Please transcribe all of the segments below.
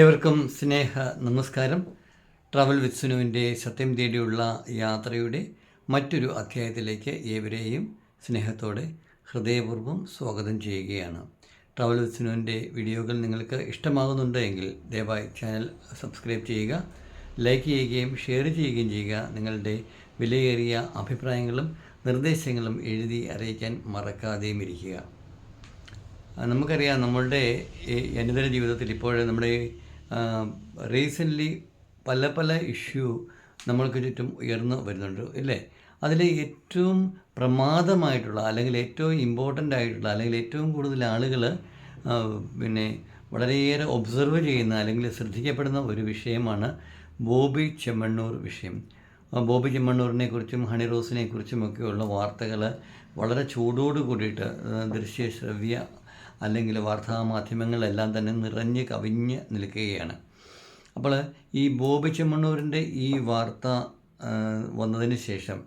ഏവർക്കും സ്നേഹ നമസ്കാരം. Travel with സുനുവിന്റെ സത്യം തേടിയുള്ള യാത്രയുടെ മറ്റൊരു അധ്യായത്തിലേക്ക് ഏവരെയും സ്നേഹത്തോടെ ഹൃദയപൂർവം സ്വാഗതം ചെയ്യുകയാണ്. ട്രാവൽ വിത്ത് സുനുവിന്റെ വീഡിയോകൾ നിങ്ങൾക്ക് ഇഷ്ടമാകുന്നുണ്ട് എങ്കിൽ ദയവായി ചാനൽ സബ്സ്ക്രൈബ് ചെയ്യുക ലൈക്ക് ചെയ്യുകയും ഷെയർ ചെയ്യുകയും ചെയ്യുക. നിങ്ങളുടെ വിലയേറിയ അഭിപ്രായങ്ങളും നിർദ്ദേശങ്ങളും എഴുതി അറിയിക്കാൻ മറക്കാതെയും ഇരിക്കുക. നമുക്കറിയാം നമ്മളുടെ അനുദിന ജീവിതത്തിൽ ഇപ്പോൾ നമ്മുടെ റീസെന്റ്ലി പല പല ഇഷ്യൂ നമ്മൾക്ക് ചുറ്റും ഉയർന്നു വരുന്നുണ്ട് ഇല്ലേ? അതിൽ ഏറ്റവും പ്രമാദമായിട്ടുള്ള അല്ലെങ്കിൽ ഏറ്റവും ഇമ്പോർട്ടന്റ് ആയിട്ടുള്ള അല്ലെങ്കിൽ ഏറ്റവും കൂടുതൽ ആളുകൾ പിന്നെ വളരെയേറെ ഒബ്സർവ് ചെയ്യുന്ന അല്ലെങ്കിൽ ശ്രദ്ധിക്കപ്പെടുന്ന ഒരു വിഷയമാണ് ബോബി ചെമ്മണ്ണൂർ വിഷയം. ബോബി ചെമ്മണ്ണൂരിനെ കുറിച്ചും ഹണി റോസിനെ കുറിച്ചുമൊക്കെയുള്ള വാർത്തകൾ വളരെ ചൂടോട് കൂടിയിട്ട് ദൃശ്യ ശ്രവ്യ അല്ലെങ്കിൽ വാർത്താ വാർത്താമാധ്യമങ്ങളെല്ലാം തന്നെ നിറഞ്ഞ് കവിഞ്ഞ് നിൽക്കുകയാണ്. അപ്പോൾ ഈ ബോബി ചെമ്മണ്ണൂരിന്റെ ഈ വാർത്ത വന്നതിന് ശേഷം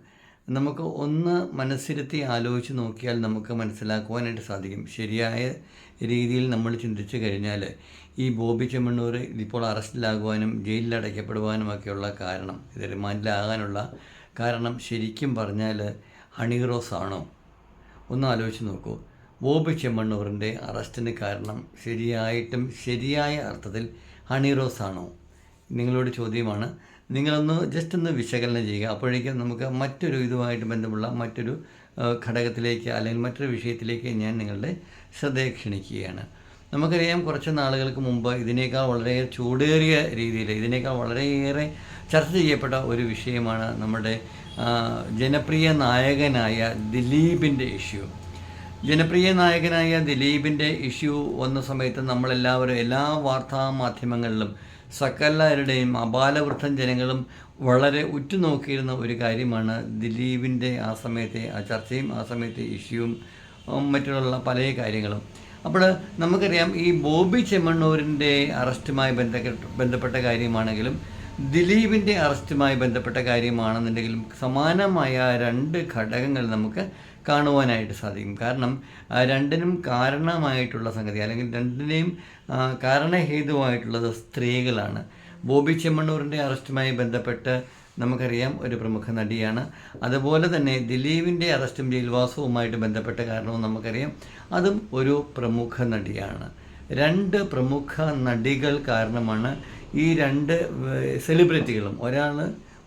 നമുക്ക് ഒന്ന് മനസ്സിരുത്തി ആലോചിച്ച് നോക്കിയാൽ നമുക്ക് മനസ്സിലാക്കുവാനായിട്ട് സാധിക്കും. ശരിയായ രീതിയിൽ നമ്മൾ ചിന്തിച്ചു കഴിഞ്ഞാൽ ഈ ബോബി ചെമ്മണ്ണൂർ ഇപ്പോൾ അറസ്റ്റിലാകുവാനും ജയിലിൽ അടയ്ക്കപ്പെടുവാനും ഒക്കെയുള്ള കാരണം ഇത് റിമാൻഡിലാകാനുള്ള കാരണം ശരിക്കും പറഞ്ഞാൽ ഹണി റോസ് ആണോ ഒന്ന് ആലോചിച്ച് നോക്കൂ. ബോബി ചെമ്മണ്ണൂറിന്റെ അറസ്റ്റിന് കാരണം ശരിയായിട്ടും ശരിയായ അർത്ഥത്തിൽ ഹണി റോസ് ആണോ? നിങ്ങളോട് ചോദ്യമാണ്. നിങ്ങളൊന്ന് ജസ്റ്റ് ഒന്ന് വിശകലനം ചെയ്യുക. അപ്പോഴേക്കും നമുക്ക് മറ്റൊരു ഇതുമായിട്ട് ബന്ധമുള്ള മറ്റൊരു ഘടകത്തിലേക്ക് അല്ലെങ്കിൽ മറ്റൊരു വിഷയത്തിലേക്ക് ഞാൻ നിങ്ങളുടെ ശ്രദ്ധയെ ക്ഷണിക്കുകയാണ്. നമുക്കറിയാം കുറച്ച് നാളുകൾക്ക് മുമ്പ് ഇതിനേക്കാൾ വളരെ ചൂടേറിയ രീതിയിൽ ഇതിനേക്കാൾ വളരെയേറെ ചർച്ച ചെയ്യപ്പെട്ട ഒരു വിഷയമാണ് നമ്മുടെ ജനപ്രിയ നായകനായ ദിലീപിന്റെ ഇഷ്യൂ ജനപ്രിയ നായകനായ ദിലീപിന്റെ ഇഷ്യൂ വന്ന സമയത്ത് നമ്മളെല്ലാവരും എല്ലാ വാർത്താ മാധ്യമങ്ങളിലും സകലരുടെയും അപാലവൃദ്ധം ജനങ്ങളും വളരെ ഉറ്റുനോക്കിയിരുന്ന ഒരു കാര്യമാണ് ദിലീപിന്റെ ആ സമയത്തെ ആ ചർച്ചയും ആ സമയത്തെ ഇഷ്യൂവും മറ്റുള്ള പല കാര്യങ്ങളും. അപ്പോൾ നമുക്കറിയാം ഈ ബോബി ചെമ്മണ്ണൂരിന്റെ അറസ്റ്റുമായി ബന്ധപ്പെട്ട ബന്ധപ്പെട്ട കാര്യമാണെങ്കിലും ദിലീപിന്റെ അറസ്റ്റുമായി ബന്ധപ്പെട്ട കാര്യമാണെന്നുണ്ടെങ്കിലും സമാനമായ രണ്ട് ഘടകങ്ങൾ നമുക്ക് കാണുവാനായിട്ട് സാധിക്കും. കാരണം രണ്ടിനും കാരണമായിട്ടുള്ള സംഗതി അല്ലെങ്കിൽ രണ്ടിനെയും കാരണഹേതുവായിട്ടുള്ളത് സ്ത്രീകളാണ്. ബോബി ചെമ്മണ്ണൂരിന്റെ അറസ്റ്റുമായി ബന്ധപ്പെട്ട് നമുക്കറിയാം ഒരു പ്രമുഖ നടിയാണ്. അതുപോലെ തന്നെ ദിലീപിന്റെ അറസ്റ്റും ജയിൽവാസവുമായിട്ട് ബന്ധപ്പെട്ട കാരണവും നമുക്കറിയാം അതും ഒരു പ്രമുഖ നടിയാണ്. രണ്ട് പ്രമുഖ നടികൾ കാരണമാണ് ഈ രണ്ട് സെലിബ്രിറ്റികളും. ഒരാൾ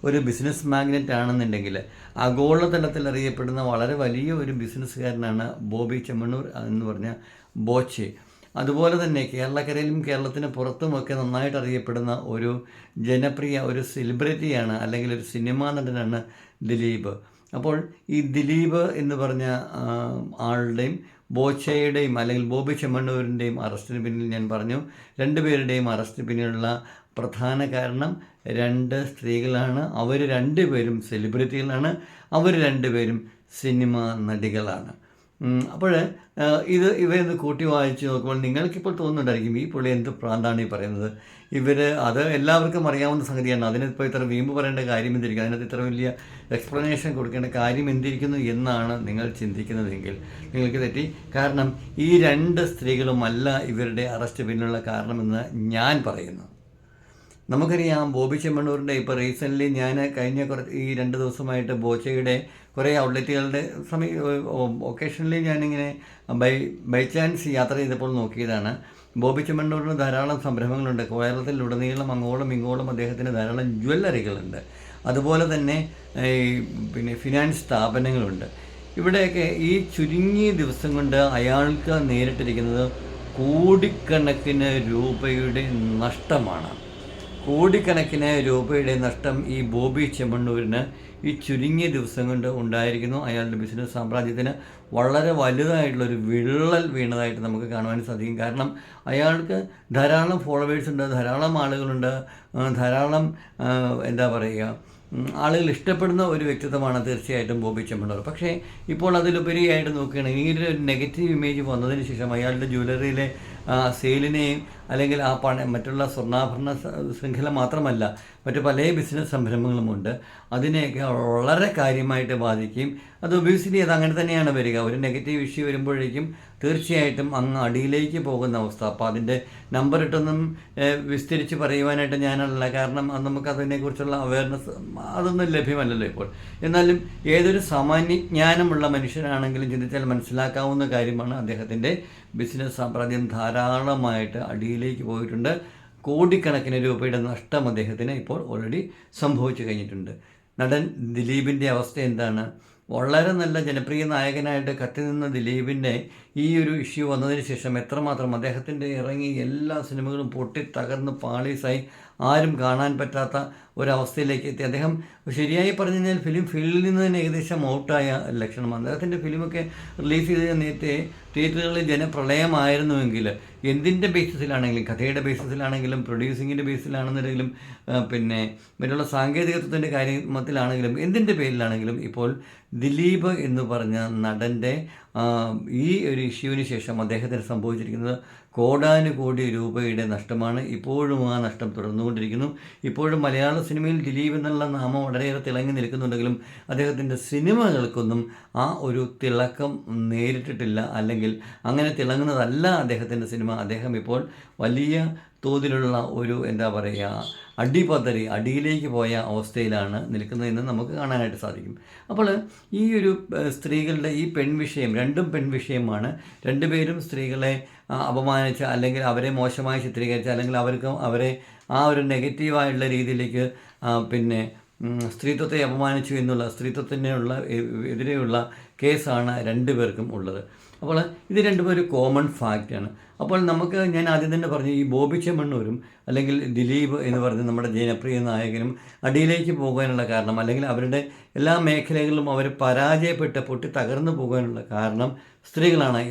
ഒരു ബിസിനസ് മാഗ്നറ്റ് ആണെന്നുണ്ടെങ്കിൽ ആഗോളതലത്തിൽ അറിയപ്പെടുന്ന വളരെ വലിയ ഒരു ബിസിനസ്സുകാരനാണ് ബോബി ചെമ്മണ്ണൂർ എന്ന് പറഞ്ഞ ബോച്ചെ. അതുപോലെ തന്നെ കേരളക്കരയിലും കേരളത്തിന് പുറത്തുമൊക്കെ നന്നായിട്ട് അറിയപ്പെടുന്ന ഒരു ജനപ്രിയ ഒരു സെലിബ്രിറ്റിയാണ് അല്ലെങ്കിൽ ഒരു സിനിമാ നടനാണ് ദിലീപ്. അപ്പോൾ ഈ ദിലീപ് എന്ന് പറഞ്ഞ ആളുടെയും ബോച്ചയുടെയും അല്ലെങ്കിൽ ബോബി ചെമ്മണ്ണൂരിന്റെയും അറസ്റ്റിന് പിന്നിൽ ഞാൻ പറഞ്ഞു. രണ്ടുപേരുടെയും അറസ്റ്റിന് പിന്നിലുള്ള പ്രധാന കാരണം രണ്ട് സ്ത്രീകളാണ്. അവർ രണ്ടുപേരും സെലിബ്രിറ്റികളാണ് അവർ രണ്ടുപേരും സിനിമ നടികളാണ്. അപ്പോൾ ഇത് ഇവയൊന്ന് കൂട്ടി വായിച്ച് നോക്കുമ്പോൾ നിങ്ങൾക്കിപ്പോൾ തോന്നുന്നുണ്ടായിരിക്കും ഈ പുള്ളി എന്ത് പ്രാന്താണ് ഈ പറയുന്നത്. ഇവർ അത് എല്ലാവർക്കും അറിയാവുന്ന സംഗതിയാണ്. അതിനിപ്പോൾ ഇത്ര വീമ്പ് പറയേണ്ട കാര്യം എന്തിരിക്കും? അതിനകത്ത് ഇത്ര വലിയ എക്സ്പ്ലനേഷൻ കൊടുക്കേണ്ട കാര്യം എന്തിരിക്കുന്നു എന്നാണ് നിങ്ങൾ ചിന്തിക്കുന്നതെങ്കിൽ നിങ്ങൾക്ക് തെറ്റി. കാരണം ഈ രണ്ട് സ്ത്രീകളുമല്ല ഇവരുടെ അറസ്റ്റ് പിന്നിലുള്ള കാരണമെന്ന് ഞാൻ പറയുന്നു. നമുക്കറിയാം ബോബി ചെമ്മണ്ണൂരിന്റെ ഇപ്പോൾ റീസെന്റ്ലി ഞാൻ കഴിഞ്ഞ കുറച്ച് ഈ രണ്ട് ദിവസമായിട്ട് ബോച്ചയുടെ കുറേ ഔട്ട്ലെറ്റുകളുടെ സമയ ഒക്കേഷനിൽ ഞാനിങ്ങനെ ബൈ ബൈ ചാൻസ് യാത്ര ചെയ്തപ്പോൾ നോക്കിയതാണ്. ബോബി ചെമ്മണ്ണൂരിന് ധാരാളം സംരംഭങ്ങളുണ്ട്. കേരളത്തിലുടനീളം അങ്ങോളം ഇങ്ങോളം അദ്ദേഹത്തിന് ധാരാളം ജ്വല്ലറികളുണ്ട്. അതുപോലെ തന്നെ ഈ പിന്നെ ഫിനാൻസ് സ്ഥാപനങ്ങളുണ്ട്. ഇവിടെയൊക്കെ ഈ ചുരുങ്ങിയ ദിവസം കൊണ്ട് അയാൾക്ക് നേരിട്ടിരിക്കുന്നത് കോടിക്കണക്കിന് രൂപയുടെ നഷ്ടമാണ്. കോടിക്കണക്കിന് രൂപയുടെ നഷ്ടം ഈ ബോബി ചെമ്മണ്ണൂരിന് ഈ ചുരുങ്ങിയ ദിവസം കൊണ്ട് ഉണ്ടായിരിക്കുന്നു. അയാളുടെ ബിസിനസ് സാമ്രാജ്യത്തിന് വളരെ വലുതായിട്ടുള്ളൊരു വിള്ളൽ വീണതായിട്ട് നമുക്ക് കാണുവാൻ സാധിക്കും. കാരണം അയാൾക്ക് ധാരാളം ഫോളോവേഴ്സ് ഉണ്ട് ധാരാളം ആളുകളുണ്ട് ധാരാളം എന്താ പറയുക ആളുകൾ ഇഷ്ടപ്പെടുന്ന ഒരു വ്യക്തിത്വമാണ് തീർച്ചയായിട്ടും ബോബി ചെമ്മണ്ണൂർ. പക്ഷേ ഇപ്പോൾ അതിലുപരിയായിട്ട് നോക്കുകയാണെങ്കിൽ ഈ ഒരു നെഗറ്റീവ് ഇമേജ് വന്നതിന് ശേഷം അയാളുടെ ജ്വല്ലറിയിലെ സെയിലിനെയും അല്ലെങ്കിൽ ആ പണ മറ്റുള്ള സ്വർണാഭരണ ശൃംഖല മാത്രമല്ല മറ്റു പല ബിസിനസ് സംരംഭങ്ങളുമുണ്ട്. അതിനെയൊക്കെ വളരെ കാര്യമായിട്ട് ബാധിക്കുകയും അത് ഒബിയസ്ലി അത് അങ്ങനെ തന്നെയാണ് വരിക. ഒരു നെഗറ്റീവ് ഇഷ്യൂ വരുമ്പോഴേക്കും തീർച്ചയായിട്ടും അങ്ങ് അടിയിലേക്ക് പോകുന്ന അവസ്ഥ. അപ്പോൾ അതിന്റെ നമ്പർ ഇട്ടൊന്നും വിസ്തരിച്ച് പറയുവാനായിട്ട് ഞാനല്ല. കാരണം അത് നമുക്ക് അതിനെക്കുറിച്ചുള്ള അവയർനെസ് അതൊന്നും ലഭ്യമല്ലല്ലോ ഇപ്പോൾ. എന്നാലും ഏതൊരു സാമാന്യ ജ്ഞാനമുള്ള മനുഷ്യനാണെങ്കിലും ചിന്തിച്ചാൽ മനസ്സിലാക്കാവുന്ന കാര്യമാണ് അദ്ദേഹത്തിന്റെ ബിസിനസ് സാമ്രാജ്യം ധാരാളമായിട്ട് അടിയിലേക്ക് പോയിട്ടുണ്ട്. കോടിക്കണക്കിന് രൂപയുടെ നഷ്ടം അദ്ദേഹത്തിന് ഇപ്പോൾ ഓൾറെഡി സംഭവിച്ചു കഴിഞ്ഞിട്ടുണ്ട്. നടൻ ദിലീപിന്റെ അവസ്ഥ എന്താണ്? വളരെ നല്ല ജനപ്രിയ നായകനായിട്ട് കത്തി നിന്ന ദിലീപിന്റെ ഈ ഒരു ഇഷ്യൂ വന്നതിന് ശേഷം എത്രമാത്രം അദ്ദേഹത്തിന്റെ ഇറങ്ങി എല്ലാ സിനിമകളും പൊട്ടി തകർന്ന് പാളീസായി ആരും കാണാൻ പറ്റാത്ത ഒരവസ്ഥയിലേക്ക് എത്തി. അദ്ദേഹം ശരിയായി പറഞ്ഞു കഴിഞ്ഞാൽ ഫിലിം ഫീൽഡിൽ നിന്ന് തന്നെ ഏകദേശം ഔട്ടായ ലക്ഷണമാണ് അദ്ദേഹത്തിന്റെ ഫിലിമൊക്കെ റിലീസ് ചെയ്ത നേരത്തെ തിയേറ്ററുകളിൽ ജനപ്രളയമായിരുന്നുവെങ്കിൽ എന്തിന്റെ ബേസിസിലാണെങ്കിലും കഥയുടെ ബേസിസിലാണെങ്കിലും പ്രൊഡ്യൂസിങ്ങിന്റെ ബേസിലാണെന്നുണ്ടെങ്കിലും പിന്നെ മറ്റുള്ള സാങ്കേതികത്വത്തിന്റെ കാര്യത്തിലാണെങ്കിലും എന്തിന്റെ പേരിലാണെങ്കിലും ഇപ്പോൾ ദിലീപ് എന്ന് പറഞ്ഞ നടന്റെ ഈ ഒരു ഇഷ്യൂവിന് ശേഷം അദ്ദേഹത്തിന് സംഭവിച്ചിരിക്കുന്നത് കോടാനുകോടി രൂപയുടെ നഷ്ടമാണ്. ഇപ്പോഴും ആ നഷ്ടം തുടർന്നുകൊണ്ടിരിക്കുന്നു. ഇപ്പോഴും മലയാള സിനിമയിൽ ദിലീപ് എന്നുള്ള നാമം വളരെയേറെ തിളങ്ങി നിൽക്കുന്നുണ്ടെങ്കിലും അദ്ദേഹത്തിന്റെ സിനിമകൾക്കൊന്നും ആ ഒരു തിളക്കം നേരിട്ടിട്ടില്ല. അല്ലെങ്കിൽ അങ്ങനെ തിളങ്ങുന്നതല്ല അദ്ദേഹത്തിന്റെ സിനിമ. അദ്ദേഹം ഇപ്പോൾ വലിയ തോതിലുള്ള ഒരു എന്താ പറയുക അടിപതറി അടിയിലേക്ക് പോയ അവസ്ഥയിലാണ് നിൽക്കുന്നതെന്ന് നമുക്ക് കാണാനായിട്ട് സാധിക്കും. അപ്പോൾ ഈ ഒരു സ്ത്രീകളുടെ ഈ പെൺവിഷയം രണ്ടും പെൺവിഷയമാണ് രണ്ടുപേരും സ്ത്രീകളെ അപമാനിച്ച അല്ലെങ്കിൽ അവരെ മോശമായി ചിത്രീകരിച്ച അല്ലെങ്കിൽ അവർക്ക് അവരെ ആ ഒരു നെഗറ്റീവായുള്ള രീതിയിലേക്ക് പിന്നെ സ്ത്രീത്വത്തെ അപമാനിച്ചു എന്നുള്ള സ്ത്രീത്വത്തിനുള്ള എതിരെയുള്ള കേസാണ് രണ്ടുപേർക്കും ഉള്ളത്. അപ്പോൾ ഇത് രണ്ടും ഒരു കോമൺ ഫാക്റ്റാണ് അപ്പോൾ നമുക്ക് ഞാൻ ആദ്യം തന്നെ പറഞ്ഞു ഈ ബോബി ചെമ്മണ്ണൂരും അല്ലെങ്കിൽ ദിലീപ് എന്ന് പറഞ്ഞ നമ്മുടെ ജനപ്രിയ നായകനും അടിയിലേക്ക് പോകാനുള്ള കാരണം അല്ലെങ്കിൽ അവരുടെ എല്ലാ മേഖലകളിലും അവർ പരാജയപ്പെട്ട് പൊട്ടി തകർന്നു പോകാനുള്ള കാരണം സ്ത്രീകളാണ്.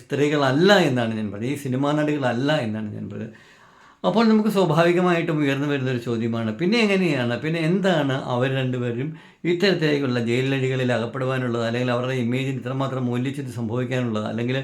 സ്ത്രീകളല്ല എന്നാണ് ഞാൻ പറഞ്ഞത്. ഈ സിനിമാ നടികളല്ല എന്നാണ് ഞാൻ പറഞ്ഞത്. അപ്പോൾ നമുക്ക് സ്വാഭാവികമായിട്ടും ഉയർന്നു വരുന്ന ഒരു ചോദ്യമാണ് പിന്നെ എങ്ങനെയാണ് പിന്നെ എന്താണ് അവർ രണ്ടുപേരും ഇത്തരത്തിലേക്കുള്ള ജയിലടികളിൽ അകപ്പെടുവാനുള്ളത് അല്ലെങ്കിൽ അവരുടെ ഇമേജിന് ഇത്രമാത്രം മൂല്യച്ചിട്ട് സംഭവിക്കാനുള്ളത് അല്ലെങ്കിൽ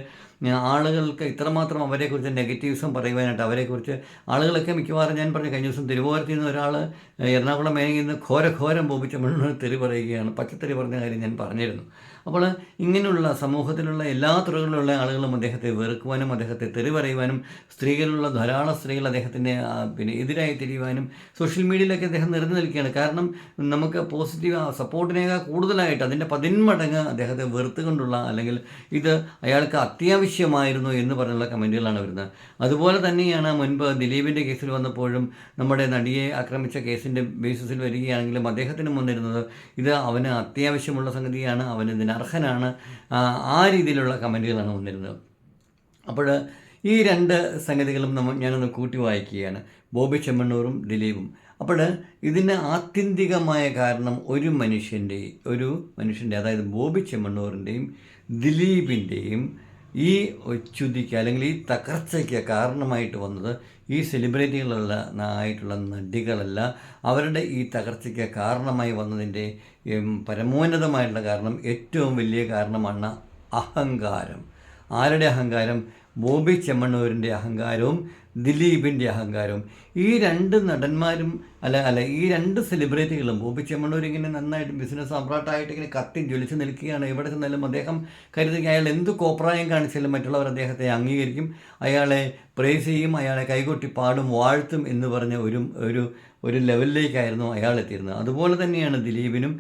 ആളുകൾക്ക് ഇത്രമാത്രം അവരെക്കുറിച്ച് നെഗറ്റീവ്സും പറയുവാനായിട്ട് അവരെക്കുറിച്ച് ആളുകളൊക്കെ മിക്കവാറും ഞാൻ പറഞ്ഞു കഴിഞ്ഞ ദിവസം തിരുവോരത്തിൽ നിന്ന് ഒരാൾ എറണാകുളം മേനയിൽ നിന്ന് ഘോരഘോരം ബോപിച്ച മണ്ണ് തെറി പറയുകയാണ്. പച്ചത്തെറി പറഞ്ഞ കാര്യം ഞാൻ പറഞ്ഞിരുന്നു. അപ്പോൾ ഇങ്ങനെയുള്ള സമൂഹത്തിലുള്ള എല്ലാ തുറകളിലുള്ള ആളുകളും അദ്ദേഹത്തെ വെറുക്കുവാനും അദ്ദേഹത്തെ തെറി പറയുവാനും സ്ത്രീകളുള്ള ധാരാളം സ്ത്രീകൾ അദ്ദേഹത്തിന്റെ പിന്നെ എതിരായി തിരിയുവാനും സോഷ്യൽ മീഡിയയിലൊക്കെ അദ്ദേഹം നിറഞ്ഞു നിൽക്കുകയാണ്. കാരണം നമുക്ക് പോസിറ്റീവ് സപ്പോർട്ടിനേക്കാൾ കൂടുതലായിട്ട് അതിന്റെ പതിന്മടങ്ങ് അദ്ദേഹത്തെ വെറുത്തുകൊണ്ടുള്ള അല്ലെങ്കിൽ ഇത് അയാൾക്ക് അത്യാവശ്യമായിരുന്നു എന്ന് പറഞ്ഞുള്ള കമന്റുകളാണ് വരുന്നത്. അതുപോലെ തന്നെയാണ് മുൻപ് ദിലീപിന്റെ കേസിൽ വന്നപ്പോഴും നമ്മുടെ നടിയെ ആക്രമിച്ച കേസിന്റെ ബേസിസിൽ വരികയാണെങ്കിലും അദ്ദേഹത്തിന് വന്നിരുന്നത് ഇത് അവന് അത്യാവശ്യമുള്ള സംഗതിയാണ് അവൻ ഇതിന് അർഹനാണ് ആ, ആ രീതിയിലുള്ള കമന്റുകളാണ് വന്നിരുന്നത്. അപ്പോൾ ഈ രണ്ട് സംഗതികളും നമ്മൾ ഞാനൊന്ന് കൂട്ടി വായിക്കുകയാണ്. ബോബി ചെമ്മണ്ണൂറും ദിലീപും. അപ്പോൾ ഇതിന് ആത്യന്തികമായ കാരണം ഒരു മനുഷ്യന്റെ ഒരു മനുഷ്യന്റെ അതായത് ബോബി ചെമ്മണ്ണൂറിന്റെയും ദിലീപിന്റെയും ഈ ഒച്ചുതിക്ക് അല്ലെങ്കിൽ ഈ തകർച്ചയ്ക്ക് കാരണമായിട്ട് വന്നത് ഈ സെലിബ്രിറ്റികളുള്ള ആയിട്ടുള്ള നടികളല്ല അവരുടെ ഈ തകർച്ചയ്ക്ക് കാരണമായി വന്നതിന്റെ പരമോന്നതമായിട്ടുള്ള കാരണം ഏറ്റവും വലിയ കാരണമാണ് അഹങ്കാരം. ആരുടെ അഹങ്കാരം? ബോബി ചെമ്മണ്ണൂരിന്റെ അഹങ്കാരവും ദിലീപിന്റെ അഹങ്കാരം. ഈ രണ്ട് നടന്മാരും അല്ല അല്ല ഈ രണ്ട് സെലിബ്രിറ്റികളും ബോബി ചെമ്മണ്ണൂർ ഇങ്ങനെ നന്നായിട്ട് ബിസിനസ് സമ്രാട്ടായിട്ട് ഇങ്ങനെ കത്തി ജ്വലിച്ച് നിൽക്കുകയാണ്. എവിടെ ചെന്നാലും അദ്ദേഹം കരുതി അയാൾ എന്ത് കോപ്രായം കാണിച്ചാലും മറ്റുള്ളവർ അദ്ദേഹത്തെ അംഗീകരിക്കും. അയാളെ പ്രേസ് ചെയ്യും അയാളെ കൈകൊട്ടി പാടും വാഴ്ത്തും എന്ന് പറഞ്ഞ ഒരു ഒരു ഒരു ലെവലിലേക്കായിരുന്നു അയാൾ എത്തിയിരുന്നത്. അതുപോലെ തന്നെയാണ് ദിലീപിനും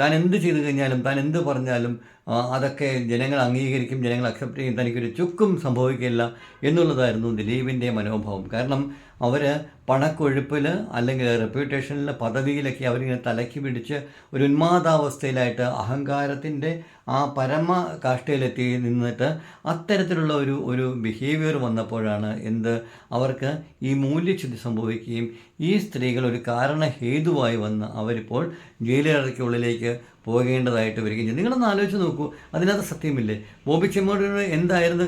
താൻ എന്ത് ചെയ്തു കഴിഞ്ഞാലും താൻ എന്ത് പറഞ്ഞാലും അതൊക്കെ ജനങ്ങൾ അംഗീകരിക്കും ജനങ്ങൾ അക്സെപ്റ്റ് ചെയ്യും. തനിക്കൊരു ചുക്കും സംഭവിക്കില്ല എന്നുള്ളതായിരുന്നു ദിലീപിന്റെ മനോഭാവം. കാരണം അവർ പണക്കൊഴുപ്പിൽ അല്ലെങ്കിൽ റെപ്യൂട്ടേഷനിൽ പദവിയിലൊക്കെ അവരിങ്ങനെ തലയ്ക്ക് പിടിച്ച് ഒരു ഉന്മാദാവസ്ഥയിലായിട്ട് അഹങ്കാരത്തിന്റെ ആ പരമ കാഷ്ടയിലെത്തി നിന്നിട്ട് അത്തരത്തിലുള്ള ഒരു ഒരു ബിഹേവിയർ വന്നപ്പോഴാണ് എന്ത് അവർക്ക് ഈ മൂല്യച്യുതി സംഭവിക്കുകയും ഈ സ്ത്രീകൾ ഒരു കാരണഹേതുവായി വന്ന് അവരിപ്പോൾ ജയിലറയ്ക്കുള്ളിലേക്ക് പോകേണ്ടതായിട്ട് വരികയും നിങ്ങളൊന്ന് ആലോചിച്ച് നോക്കൂ. അതിനകത്ത് സത്യമില്ലേ? ബോബി ചെമ്മോടിനോട് എന്തായിരുന്നു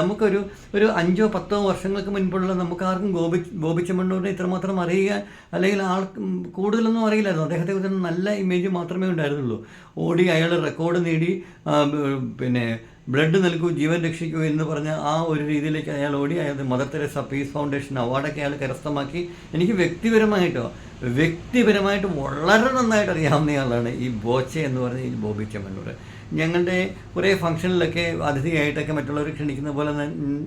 നമുക്കൊരു ഒരു അഞ്ചോ പത്തോ വർഷങ്ങൾക്ക് മുൻപുള്ള നമുക്ക് ആർക്കും ഗോപി ബോബി ചെമ്മണ്ണൂരിനെ ഇത്രമാത്രം അറിയുക അല്ലെങ്കിൽ ആൾ കൂടുതലൊന്നും അറിയില്ലായിരുന്നു. അദ്ദേഹത്തെ അദ്ദേഹത്തെക്കുറിച്ച് നല്ല ഇമേജ് മാത്രമേ ഉണ്ടായിരുന്നുള്ളൂ. ഓടി അയാൾ റെക്കോർഡ് നേടി പിന്നെ ബ്ലഡ് നൽകൂ ജീവൻ രക്ഷിക്കൂ എന്ന് പറഞ്ഞ ആ ഒരു രീതിയിലേക്ക് അയാൾ ഓടി. അയാൾ മദർ തെരേസ പീസ് ഫൗണ്ടേഷൻ അവാർഡൊക്കെ അയാൾ കരസ്ഥമാക്കി. എനിക്ക് വ്യക്തിപരമായിട്ടോ വ്യക്തിപരമായിട്ട് വളരെ നന്നായിട്ട് അറിയാവുന്നയാളാണ് ഈ ബോച്ചെ എന്ന് പറഞ്ഞ ഈ ബോബി ചെമ്മണ്ണൂർ ഞങ്ങളുടെ കുറേ ഫംഗ്ഷനിലൊക്കെ അതിഥിയായിട്ടൊക്കെ മറ്റുള്ളവർ ക്ഷണിക്കുന്ന പോലെ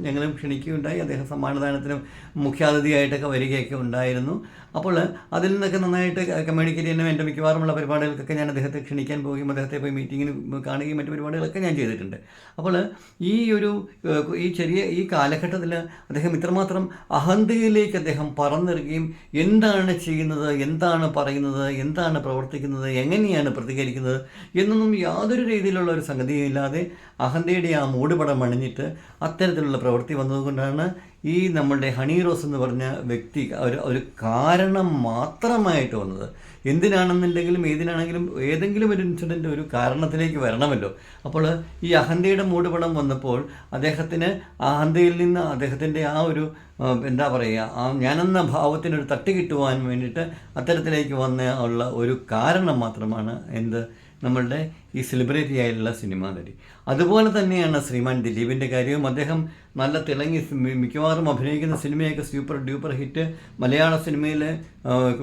ഞങ്ങളും ക്ഷണിക്കുകയുണ്ടായി. അദ്ദേഹം സമ്മാനദാനത്തിനും മുഖ്യാതിഥിയായിട്ടൊക്കെ വരികയൊക്കെ ഉണ്ടായിരുന്നു. അപ്പോൾ അതിൽ നിന്നൊക്കെ നന്നായിട്ട് കമ്മ്യൂണിക്കേറ്റ് ചെയ്യുന്ന എന്റെ മിക്കവാറുമുള്ള പരിപാടികൾക്കൊക്കെ ഞാൻ അദ്ദേഹത്തെ ക്ഷണിക്കാൻ പോവുകയും അദ്ദേഹത്തെ പോയി മീറ്റിങ്ങിന് കാണുകയും മറ്റു പരിപാടികളൊക്കെ ഞാൻ ചെയ്തിട്ടുണ്ട്. അപ്പോൾ ഈ ഒരു ഈ ചെറിയ ഈ കാലഘട്ടത്തിൽ അദ്ദേഹം ഇത്രമാത്രം അഹന്തയിലേക്ക് അദ്ദേഹം പറന്നിറങ്ങുകയും എന്താണ് ചെയ്യുന്നത് എന്താണ് പറയുന്നത് എന്താണ് പ്രവർത്തിക്കുന്നത് എങ്ങനെയാണ് പ്രതികരിക്കുന്നത് എന്നൊന്നും യാതൊരു രീതിയിലുള്ള ഒരു സംഗതിയില്ലാതെ അഹന്തയുടെ ആ മൂടുപടം അണിഞ്ഞിട്ട് അത്തരത്തിലുള്ള പ്രവൃത്തി വന്നതുകൊണ്ടാണ് ഈ നമ്മളുടെ ഹണി റോസ് എന്ന് പറഞ്ഞ വ്യക്തി ഒരു ഒരു കാരണം മാത്രമായിട്ട് വന്നത്. എന്തിനാണെന്നുണ്ടെങ്കിലും ഏതിനാണെങ്കിലും ഏതെങ്കിലും ഒരു ഇൻസിഡന്റ് ഒരു കാരണത്തിലേക്ക് വരണമല്ലോ. അപ്പോൾ ഈ അഹന്തയുടെ മൂടുപടം വന്നപ്പോൾ അദ്ദേഹത്തിന് അഹന്തയിൽ നിന്ന് അദ്ദേഹത്തിന്റെ ആ ഒരു എന്താ പറയുക ആ ഞാനെന്ന ഭാവത്തിനൊരു തട്ടി കിട്ടുവാൻ വേണ്ടിയിട്ട് അത്തരത്തിലേക്ക് വന്ന ഉള്ള ഒരു കാരണം മാത്രമാണ് എന്ത്? നമ്മളുടെ ഈ സെലിബ്രിറ്റി ആയിട്ടുള്ള സിനിമാ നടി. അതുപോലെ തന്നെയാണ് ശ്രീമാൻ ദിലീപിന്റെ കാര്യവും. അദ്ദേഹം നല്ല തിളങ്ങി മിക്കവാറും അഭിനയിക്കുന്ന സിനിമയൊക്കെ സൂപ്പർ ഡ്യൂപ്പർ ഹിറ്റ് മലയാള സിനിമയിൽ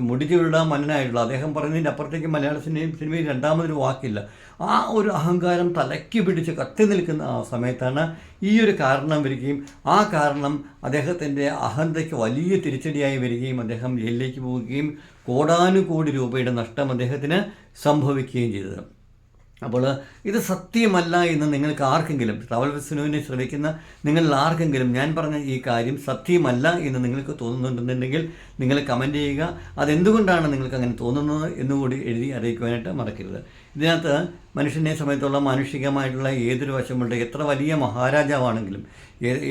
മുടിച്ചുവിടാൻ മന്നനായിട്ടുള്ള അദ്ദേഹം പറഞ്ഞതിന്റെ അപ്പുറത്തേക്ക് മലയാള സിനിമ സിനിമയിൽ രണ്ടാമതൊരു വാക്കില്ല. ആ ഒരു അഹങ്കാരം തലയ്ക്ക് പിടിച്ച് കത്തി നിൽക്കുന്ന ആ സമയത്താണ് ഈ ഒരു കാരണം വരികയും ആ കാരണം അദ്ദേഹത്തിന്റെ അഹന്തയ്ക്ക് വലിയ തിരിച്ചടിയായി വരികയും അദ്ദേഹം ജയിലിലേക്ക് പോവുകയും കോടാനുകോടി രൂപയുടെ നഷ്ടം അദ്ദേഹത്തിന് സംഭവിക്കുകയും ചെയ്തത്. അപ്പോൾ ഇത് സത്യമല്ല എന്ന് നിങ്ങൾക്ക് ആർക്കെങ്കിലും ട്രാവൽ വിസ്നുവിനെ ശ്രമിക്കുന്ന നിങ്ങളിൽ ആർക്കെങ്കിലും ഞാൻ പറഞ്ഞ ഈ കാര്യം സത്യമല്ല എന്ന് നിങ്ങൾക്ക് തോന്നുന്നുണ്ടെന്നുണ്ടെങ്കിൽ നിങ്ങൾ കമന്റ് ചെയ്യുക. അതെന്തുകൊണ്ടാണ് നിങ്ങൾക്ക് അങ്ങനെ തോന്നുന്നത് എന്നുകൂടി എഴുതി അറിയിക്കുവാനായിട്ട് മറക്കരുത്. ഇതിനകത്ത് മനുഷ്യനെ സമയത്തുള്ള മാനുഷികമായിട്ടുള്ള ഏതൊരു വശമുണ്ട് എത്ര വലിയ മഹാരാജാവാണെങ്കിലും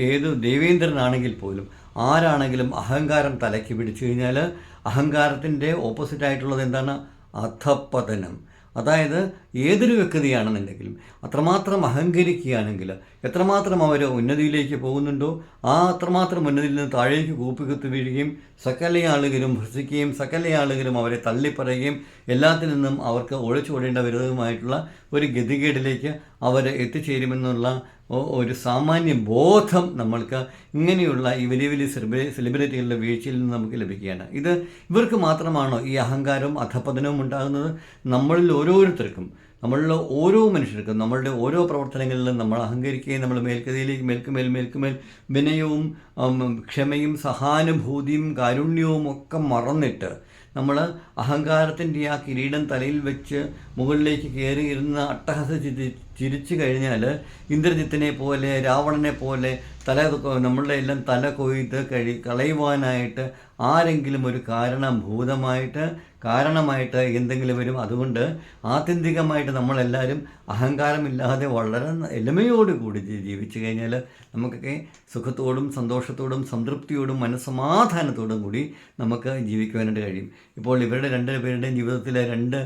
ഏത് ദേവേന്ദ്രനാണെങ്കിൽ പോലും ആരാണെങ്കിലും അഹങ്കാരം തലയ്ക്ക് പിടിച്ചു കഴിഞ്ഞാൽ അഹങ്കാരത്തിന്റെ ഓപ്പോസിറ്റായിട്ടുള്ളത് എന്താണ്? അധപ്പതനം അതായത് ഏതൊരു വ്യക്തിയാണെന്നുണ്ടെങ്കിലും അത്രമാത്രം അഹങ്കരിക്കുകയാണെങ്കിൽ എത്രമാത്രം അവർ ഉന്നതിയിലേക്ക് പോകുന്നുണ്ടോ ആ അത്രമാത്രം ഉന്നതിയിൽ നിന്ന് താഴേക്ക് കൂപ്പിക്കുത്തി വീഴുകയും സകല ആളുകളും ഭ്രസിക്കുകയും സകല ആളുകളും അവരെ തള്ളിപ്പറയുകയും എല്ലാത്തിൽ നിന്നും അവർക്ക് ഒളിച്ചോടേണ്ട വരുന്നതുമായിട്ടുള്ള ഒരു ഗതികേടിലേക്ക് അവർ എത്തിച്ചേരുമെന്നുള്ള ഒരു സാമാന്യ ബോധം നമ്മൾക്ക് ഇങ്ങനെയുള്ള ഈ വലിയ വലിയ സെലിബ്രേ സെലിബ്രിറ്റികളുടെ വീഴ്ചയിൽ നിന്ന് നമുക്ക് ലഭിക്കുകയാണ്. ഇത് ഇവർക്ക് മാത്രമാണോ ഈ അഹങ്കാരവും അധപതനവും ഉണ്ടാകുന്നത്? നമ്മളിൽ ഓരോരുത്തർക്കും നമ്മളിൽ ഓരോ മനുഷ്യർക്കും നമ്മളുടെ ഓരോ പ്രവർത്തനങ്ങളിലും നമ്മൾ അഹങ്കരിക്കുകയും നമ്മൾ മേൽക്കതിയിലേക്ക് മേൽക്കുമേൽ മേൽക്കുമേൽ വിനയവും ക്ഷമയും സഹാനുഭൂതിയും കാരുണ്യവും ഒക്കെ മറന്നിട്ട് നമ്മൾ അഹങ്കാരത്തിന്റെ ആ കിരീടം തലയിൽ വെച്ച് മുകളിലേക്ക് കയറി ഇരുന്ന് അട്ടഹസ ചിരി ചിരിച്ചു കഴിഞ്ഞാൽ ഇന്ദ്രജിത്തിനെ പോലെ രാവണനെ പോലെ തല നമ്മളുടെ എല്ലാം തല കൊയ്ത് കഴി കളയുവാനായിട്ട് ആരെങ്കിലും ഒരു കാരണഭൂതമായിട്ട് കാരണമായിട്ട് എന്തെങ്കിലും വരും. അതുകൊണ്ട് ആത്യന്തികമായിട്ട് നമ്മളെല്ലാവരും അഹങ്കാരമില്ലാതെ വളരെ എളിമയോടുകൂടി ജീവിച്ചു കഴിഞ്ഞാൽ നമുക്കൊക്കെ സുഖത്തോടും സന്തോഷത്തോടും സംതൃപ്തിയോടും മനസ്സമാധാനത്തോടും കൂടി നമുക്ക് ജീവിക്കുവാനായിട്ട് കഴിയും. ഇപ്പോൾ ഇവരുടെ രണ്ട് പേരുടെയും ജീവിതത്തിലെ രണ്ട്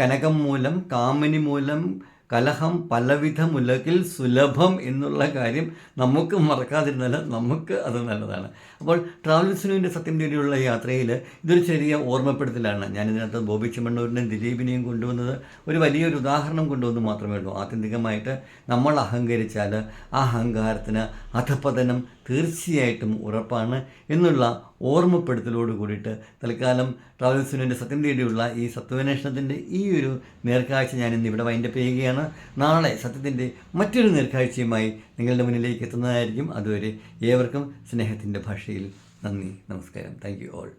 കനകം മൂലം കാമിനി മൂലം കലഹം പലവിധമുലകിൽ സുലഭം എന്നുള്ള കാര്യം നമുക്ക് മറക്കാതിരുന്നാൽ നമുക്ക് അത് നല്ലതാണ്. അപ്പോൾ ട്രാവൽ വിസ്നുവിന്റെ സത്യം തേടിയുള്ള യാത്രയിൽ ഇതൊരു ചെറിയ ഓർമ്മപ്പെടുത്തലാണ്. ഞാൻ ഇതിനകത്ത് ബോബി ചെമ്മണ്ണൂരിനെയും ദിലീപിനെയും കൊണ്ടുവന്നത് ഒരു വലിയൊരു ഉദാഹരണം കൊണ്ടുവന്ന് മാത്രമേ ഉള്ളൂ. ആത്യന്തികമായിട്ട് നമ്മൾ അഹങ്കരിച്ചാൽ ആ അഹങ്കാരത്തിന് അധപതനം തീർച്ചയായിട്ടും ഉറപ്പാണ് എന്നുള്ള ഓർമ്മപ്പെടുത്തലോട് കൂടിയിട്ട് തൽക്കാലം ട്രാവൽസിനുവിന്റെ സത്യം തേടിയുള്ള ഈ സത്വാന്വേഷണത്തിന്റെ ഈ ഒരു നേർക്കാഴ്ച ഞാൻ ഇന്ന് ഇവിടെ വൈൻഡപ്പ് ചെയ്യുകയാണ്. നാളെ സത്യത്തിന്റെ മറ്റൊരു നേർക്കാഴ്ചയുമായി നിങ്ങളുടെ മുന്നിലേക്ക് എത്തുന്നതായിരിക്കും. അതുവരെ ഏവർക്കും സ്നേഹത്തിന്റെ ഭാഷയിൽ നന്ദി നമസ്കാരം. Thank you all